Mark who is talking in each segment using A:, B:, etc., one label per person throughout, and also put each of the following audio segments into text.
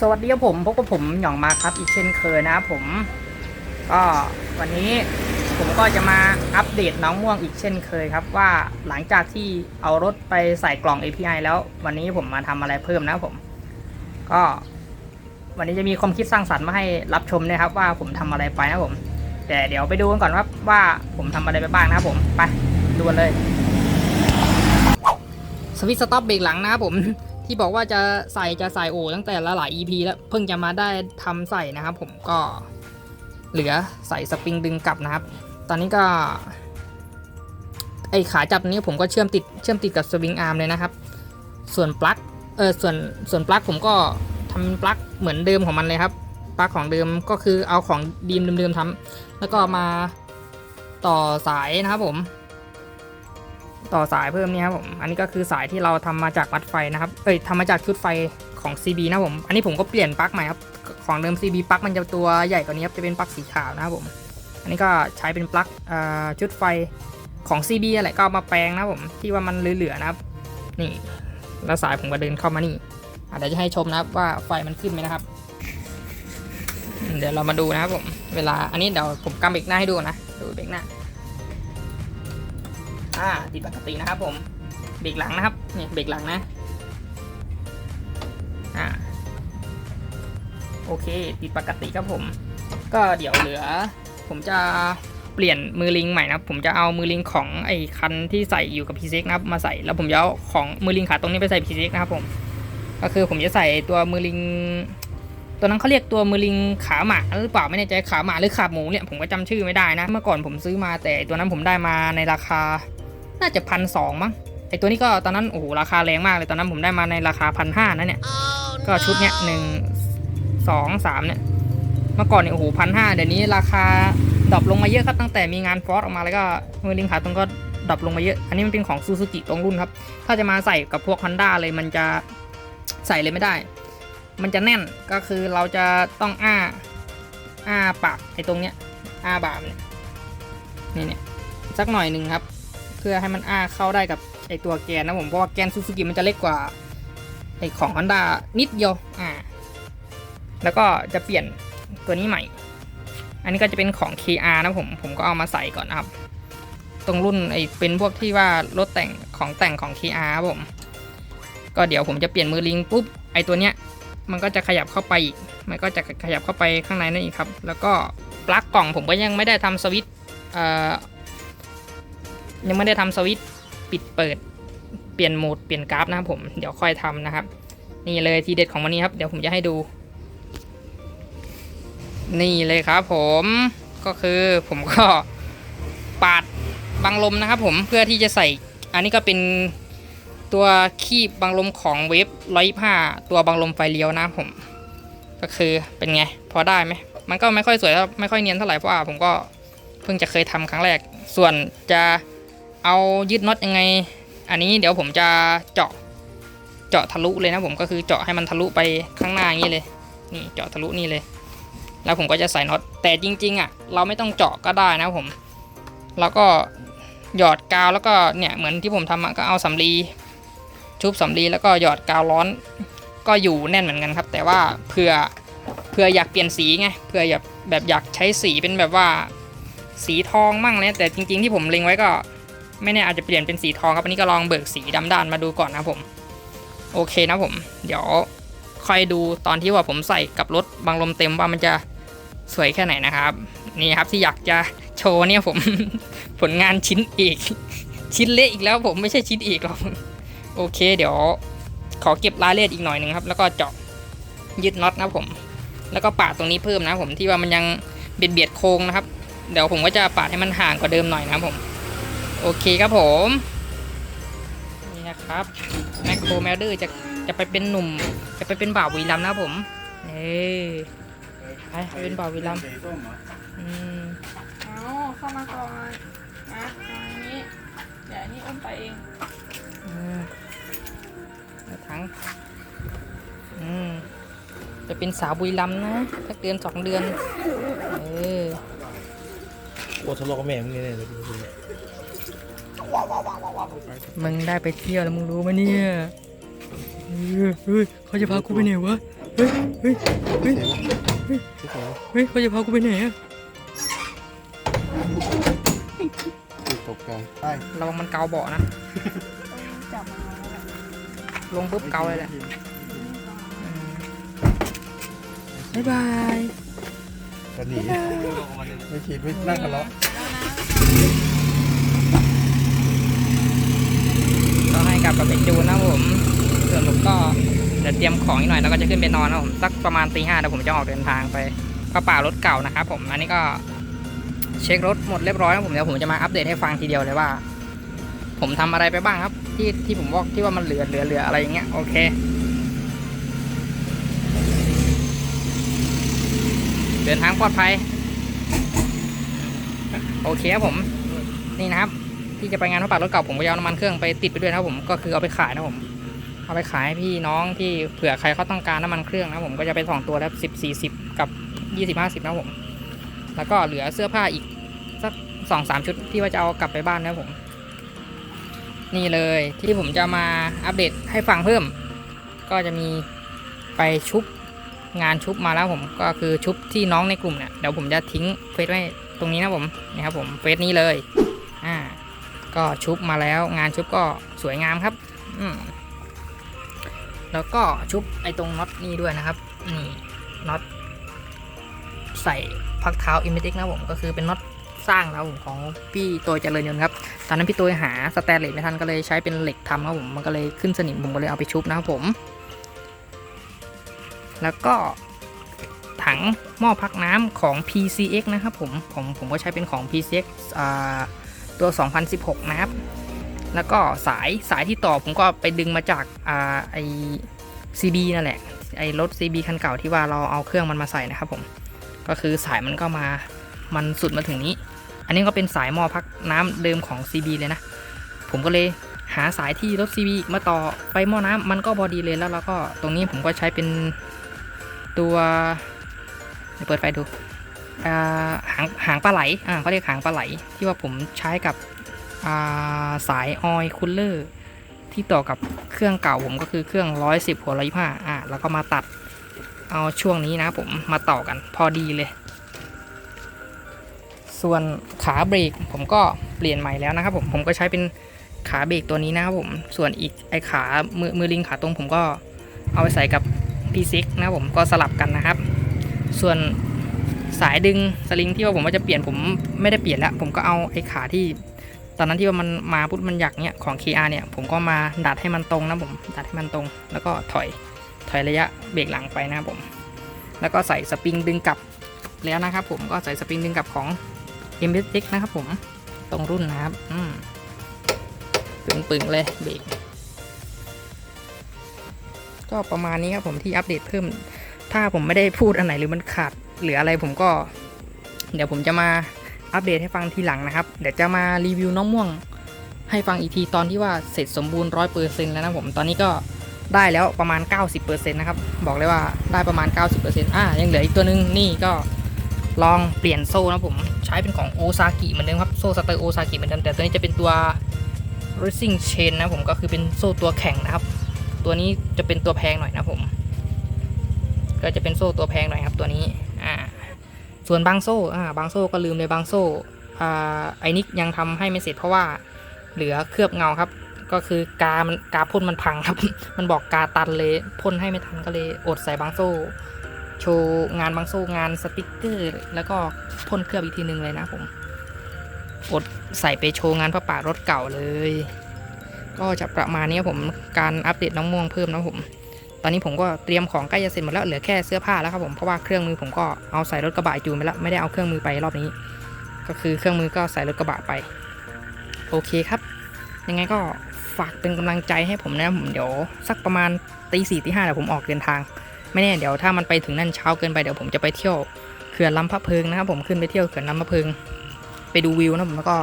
A: สวัสดีครับผมพบกับผมหย่องมาครับอีกเช่นเคยนะครับผม ก็วันนี้ผมก็จะมาอัปเดตน้องม่วงอีกเช่นเคยครับ ว่าหลังจากที่เอารถไปใส่กล่อง API แล้ว วันนี้ผมมาทำอะไรเพิ่มนะครับผม ก็ วันนี้จะมีความคิดสร้างสรรค์มาให้รับชมนะครับ ว่าผมทำอะไรไปนะครับผม แต่เดี๋ยวไปดูกันก่อนว่าว่าผมทำอะไรไปบ้างนะครับผมไปดูกันเลยสวิตช์สต็อปเบรกหลังนะครับผม ที่บอกว่าจะใส่จะใส่โอตั้งแต่ละหลาย EP แล้วเพิ่งจะมาได้ทำใส่นะครับผมก็เหลือใส่สปริงดึงกลับนะครับ ตอนนี้ก็ ไอขาจับนี้ผมก็เชื่อมติดเชื่อมติดกับสวิงอาร์มเลยนะครับ ส่วนปลั๊กเออส่วนส่วนปลั๊กผมก็ทำเป็นปลั๊กเหมือนเดิมของมันเลยครับปลั๊กของเดิมก็คือเอาของดีมเดิมๆทำแล้วก็มาต่อสายนะครับผม ต่อสายเพิ่มนี่ครับผมอันนี้ก็คือสายที่เราทำมาจากวัดไฟนะครับเอ้ยทำมาจากชุดไฟของ CB นะผมอันนี้ผมก็เปลี่ยนปลั๊กใหม่ครับของเดิม CB ปลั๊กมันจะตัวใหญ่กว่านี้ครับจะเป็นปลั๊กสีขาวนะครับผมอันนี้ก็ใช้เป็นปลั๊กชุดไฟของ CB อะไรก็มาแปลงนะผมที่ว่ามันเหลือๆนะครับ นี่แล้วสายผมก็เดินเข้ามานี่เดี๋ยวจะให้ชมนะครับว่าไฟมันขึ้นไหมนะครับ เดี๋ยวเรามาดูนะครับผม เวลาอันนี้เดี๋ยวผมกำเบรกหน้าให้ดูนะ ดูเบรกหน้า อ่าติดปกตินะครับผม เบรกหลังนะครับเนี่ยเบรกหลังนะ อ่า โอเค ติดปกติครับผม ก็เดี๋ยวเหลือ ผมจะเปลี่ยนมือลิงใหม่นะครับ ผมจะเอามือลิงของไอ้คันที่ใส่อยู่กับพีเซ็กนะครับมาใส่ แล้วผมจะเอาของมือลิงขาตรงนี้ไปใส่พีเซ็กนะครับผม ก็คือผมจะใส่ตัวมือลิงตัวนั้นเขาเรียกตัวมือลิงขาหมาหรือเปล่าไม่แน่ใจขาหมาหรือขาหมูเนี่ยผมก็จำชื่อไม่ได้นะ เมื่อก่อนผมซื้อมาแต่ตัวนั้นผมได้มาในราคา น่าจะพันสองมั้งไอตัวนี้ก็ตอนนั้นโอ้โหราคาแรงมากเลยตอนนั้นผมได้มาในราคาพันห้านะเนี่ย ก็ชุดเนี้ยหนึ่งสองสามเนี่ยเมื่อก่อนเนี่ยโอ้โหพันห้าเดี๋ยวนี้ราคาดรอปลงมาเยอะครับตั้งแต่มีงานฟอสออกมาแล้วก็มือลิงขาตรงก็ดรอปลงมาเยอะ อันนี้มันเป็นของซูซูกิตรงรุ่นครับ ถ้าจะมาใส่กับพวก Honda เลยมันจะใส่เลยไม่ได้ มันจะแน่นก็คือเราจะต้องอ้าอ้าปากไอ้ตรงเนี้ยอ้าบามเนี่ยนี่เนี่ยสักหน่อยหนึ่งครับ พื่อให้มันอ้าเข้าได้กับไอตัวแกนนะผมเพราะว่าแกนซูซูกิมันจะเล็กกว่าไอของ Honda นิดเดียวอ่าแล้วก็จะเปลี่ยนตัวนี้ใหม่ อันนี้ก็จะเป็นของ KR นะผมผมก็เอามาใส่ก่อนนะครับ ตรงรุ่นไอเป็นพวกที่ว่ารถแต่งของแต่งของ KR ครับผม ก็เดี๋ยวผมจะเปลี่ยนมือลิงปุ๊บไอตัวเนี้ยมันก็จะขยับเข้าไปอีก มันก็จะขยับเข้าไปข้างในนั่นอีกครับ แล้วก็ปลั๊กกล่องผมก็ยังไม่ได้ทำสวิตช์ ยังไม่ได้ทำสวิตช์ปิดเปิด เปลี่ยนโหมดเปลี่ยนกราฟนะครับผมเดี๋ยวค่อยทำนะครับ นี่เลยทีเด็ดของวันนี้ครับ เดี๋ยวผมจะให้ดู นี่เลยครับผมก็คือผมก็ปาดบังลมนะครับผมเพื่อที่จะใส่ อันนี้ก็เป็นตัวคีบบังลมของเวฟร้อยผ้าตัวบังลมไฟเลี้ยวนะครับผม ก็คือเป็นไง พอได้ไหมมันก็ไม่ค่อยสวยไม่ค่อยเนียนเท่าไหร่เพราะว่าผมก็เพิ่งจะเคยทำครั้งแรก ส่วนจะ เอายึดน็อตยังไง อันนี้เดี๋ยวผมจะเจาะเจาะทะลุเลยนะผมก็คือเจาะให้มันทะลุไปข้างหน้าอย่างนี้เลย นี่เจาะทะลุนี่เลย แล้วผมก็จะใส่น็อตแต่จริง ๆ อะ เราไม่ต้องเจาะก็ได้นะผมแล้วก็หยอดกาวแล้วก็เนี่ยเหมือนที่ผมทำอะก็เอาสำลีชุบสำลีแล้วก็หยอดกาวร้อนก็อยู่แน่นเหมือนกันครับ แต่ว่าเผื่อเผื่ออยากเปลี่ยนสีไงเผื่ออยากแบบอยากใช้สีเป็นแบบว่าสีทองมั่งเลยแต่จริง ๆ ที่ผมเล็งไว้ก็ ไม่แน่อาจจะเปลี่ยนเป็นสีทองครับอันนี้ก็ลองเบิกสีดำด้านมาดูก่อนนะผม โอเคนะผม เดี๋ยวค่อยดูตอนที่ว่าผมใส่กับรถบางลมเต็มว่ามันจะสวยแค่ไหนนะครับ นี่ครับที่อยากจะโชว์เนี่ยผม ผลงานชิ้นอีก ชิ้นเละอีกแล้วผมไม่ใช่ชิ้นอีกหรอกโอเค เดี๋ยว ขอเก็บรายละเอียดอีกหน่อยหนึ่งครับ แล้วก็เจาะยึดน็อตนะผม แล้วก็ปาดตรงนี้เพิ่มนะผมที่ว่ามันยังเบียดเบียดโค้งนะครับ เดี๋ยวผมก็จะปาดให้มันห่างกว่าเดิมหน่อยนะผม โอเคครับผม นี่นะครับแมคโครแมลเดอร์จะจะไปเป็นหนุ่ม จะไปเป็นบ่าววีรัมย์นะครับผมเอ้ยไปไปเป็นบ่าววีรัมย์อืม
B: เอาเข้ามาก่อนมาทางนี้เดี๋ยวอันนี้อุ้มไปเอง
A: อืมเอาทั้งอืมจะเป็นสาวบุรีรัมย์นะสักเดือนสองเดือน เออ
C: โอ้ทะเลาะกับแม่มึงเนี่ยเลยดูดิ
A: มึงได้ไปเที่ยวแล้วมึงรู้ไหมเนี่ยอืเฮ้ยเขาจะพากูไปไหนวะ เฮ้ยเฮ้ยเฮ้ยเฮ้ยเขาจะพากูไปไหนอะ
C: ตกใจใช่
A: ระวังมันเกาเบาะนะ
B: ต้องจับมันเอาไว้แบบ
A: ลงปุ๊บเกาเลยแหละอืมบ๊ายบาย
C: จะหนีไม่คิดไม่นั่งกันแล้ว
A: ก็ให้กลับกับไปจูนนะครับผมส่วนผมก็เดี๋ยวเตรียมของอีกหน่อยแล้วก็จะขึ้นไปนอนนะครับผมสักประมาณตีห้าเดี๋ยวผมจะออกเดินทางไปเข้าป่ารถเก่านะครับผมอันนี้ก็เช็ครถหมดเรียบร้อยแล้วผมเดี๋ยวผมจะมาอัปเดตให้ฟังทีเดียวเลยว่า ผมทำอะไรไปบ้างครับ ที่ที่ผมบอกที่ว่ามันเหลือเหลือเหลืออะไรอย่างเงี้ยโอเค เดินทางปลอดภัย โอเคครับผม นี่นะครับ ที่จะไปงานพระป่ารถเก่าผมก็เอาน้ำมันเครื่องไปติดไปด้วยนะครับผมก็คือเอาไปขายนะผมเอาไปขายพี่น้องที่เผื่อใครเขาต้องการน้ำมันเครื่องนะผมก็จะเป็นสองตัวแล้วสิบสี่สิบกับยี่สิบห้าสิบนะผม แล้วก็เหลือเสื้อผ้าอีกสักสองสามชุดที่ว่าจะเอากลับไปบ้านนะผม นี่เลยที่ผมจะมาอัปเดตให้ฟังเพิ่ม ก็จะมีไปชุบ งานชุบมาแล้วผมก็คือชุบที่น้องในกลุ่มเนี่ยเดี๋ยวผมจะทิ้งเฟซไว้ตรงนี้นะผมนี่ครับผมเฟซนี้เลยอ่าก็ชุบมาแล้วงานชุบก็สวยงามครับอืมแล้วก็ชุบไอ้ตรงน็อตนี่ด้วยนะครับนี่น็อตใส่พักเท้าอิมเมติกนะผมก็คือเป็นน็อตสร้างนะผมของพี่ตัวเจริญยนต์ครับตอนนั้นพี่ตัวหาสแตนเลสไม่ทันก็เลยใช้เป็นเหล็กทำครับผมมันก็เลยขึ้นสนิมผมก็เลยเอาไปชุบนะครับผม แล้วก็ถังหม้อพักน้ำของ PCX นะครับผมผมผมก็ใช้เป็นของ PCX อ่าตัว 2016 นะครับ แล้วก็สายสายที่ต่อผมก็ไปดึงมาจากอาไอ CB นั่นแหละ ไอรถ CB คันเก่าที่ว่าเราเอาเครื่องมันมาใส่นะครับผม ก็คือสายมันก็มา มันสุดมาถึงนี้ อันนี้ก็เป็นสายหม้อพักน้ำเดิมของ CB เลยนะ ผมก็เลยหาสายที่รถ CB มาต่อไปหม้อน้ำมันก็พอดีเลยแล้วแล้วก็ตรงนี้ผมก็ใช้เป็น ตัวเดี๋ยวเปิดไฟดูหางหางปลาไหลอ่าเขาเรียกหางปลาไหล ที่ว่าผมใช้กับาสายออยคูลเลอร์ที่ต่อกับเครื่องเก่าผมก็คือเครื่อง 110 หัว125อ่าแล้วก็มาตัดเอาช่วงนี้นะผมมาต่อกันพอดีเลย ส่วนขาเบรกผมก็เปลี่ยนใหม่แล้วนะครับผมผมก็ใช้เป็นขาเบรกตัวนี้นะครับผมส่วนอีกไอขามือมือลิงขาตรงผมก็เอาไปใส่กับ P6 นะครับผมก็สลับกันนะครับ ส่วนสายดึงสลิงที่ว่าผมว่าจะเปลี่ยนผมไม่ได้เปลี่ยนแล้ว ผมก็เอาไอ้ขาที่ ตอนนั้นที่ว่ามันมาปุ๊บมันหยักเนี่ยของ KR เนี่ยผมก็มาดัดให้มันตรงนะผมดัดให้มันตรง แล้วก็ถอยถอยระยะเบรกหลังไปนะครับผม แล้วก็ใส่สปริงดึงกลับแล้วนะครับผมก็ใส่สปริงดึงกลับของ m s x นะครับผมตรงรุ่นนะครับ อืมปึงๆเลยเบรก ก็ประมาณนี้ครับผมที่อัปเดตเพิ่ม ถ้าผมไม่ได้พูดอันไหนหรือมันขาดหรืออะไรผมก็ เดี๋ยวผมจะมาอัปเดตให้ฟังทีหลังนะครับ เดี๋ยวจะมารีวิวน้องม่วง ให้ฟังอีกทีตอนที่ว่าเสร็จสมบูรณ์ร้อยเปอร์เซ็นต์แล้วนะผมตอนนี้ก็ได้แล้วประมาณ 90%นะครับ บอกเลยว่าได้ประมาณ 90%อ่ายังเหลืออีกตัวนึงนี่ก็ลองเปลี่ยนโซ่นะผมใช้เป็นของโอซากิเหมือนเดิมครับโซ่สเตอร์โอซากิเหมือนเดิมแต่ตัวนี้จะเป็นตัว racing chain นะผมก็คือเป็นโซ่ตัวแข่งนะครับ ตัวนี้จะเป็นตัวแพงหน่อยนะผม ก็จะเป็นโซ่ตัวแพงหน่อยครับตัวนี้ อ่า ส่วนบางโซ่ อ่า บางโซ่ก็ลืมเลยบางโซ่ อ่า ไอ้นิกยังทำให้ไม่เสร็จเพราะว่าเหลือเคลือบเงาครับ ก็คือกา มันกาพ่นมันพังครับ มันบอกกาตันเลยพ่นให้ไม่ทันก็เลยอดใส่บางโซ่ โชว์งานบางโซ่งานสติกเกอร์ แล้วก็พ่นเคลือบอีกทีหนึ่งเลยนะผม อดใส่ไปโชว์งานพระป่ารถเก่าเลย ก็จะประมาณนี้ผมการอัปเดตน้องม่วงเพิ่มนะผม ตอนนี้ผมก็เตรียมของใกล้จะเสร็จหมดแล้วเหลือแค่เสื้อผ้าแล้วครับผมเพราะว่าเครื่องมือผมก็เอาใส่รถกระบะจูนไปแล้วไม่ได้เอาเครื่องมือไปรอบนี้ ก็คือเครื่องมือก็ใส่รถกระบะไป โอเคครับ ยังไงก็ฝากเป็นกำลังใจให้ผมนะผมเดี๋ยวสักประมาณตีสี่ตีห้าเดี๋ยวผมออกเดินทาง ไม่แน่เดี๋ยวถ้ามันไปถึงนั่นเช้าเกินไปเดี๋ยวผมจะไปเที่ยวเขื่อนลำพะเพิงนะครับผมขึ้นไปเที่ยวเขื่อนลำพะเพิง ไปดูวิวนะผมแล้วก็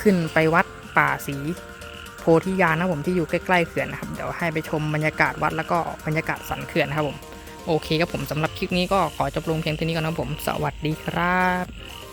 A: ขึ้นไปวัดป่าสี พธิยานะผมที่อยู่ใกล้ๆเขื่อนนะครับเดี๋ยวให้ไปชมบรรยากาศวัดแล้วก็บรรยากาศสันเขื่อนนะครับผมโอเคครับผมสำหรับคลิปนี้ก็ขอจบลงเพียงเท่านี้ก่อนนะผม สวัสดีครับ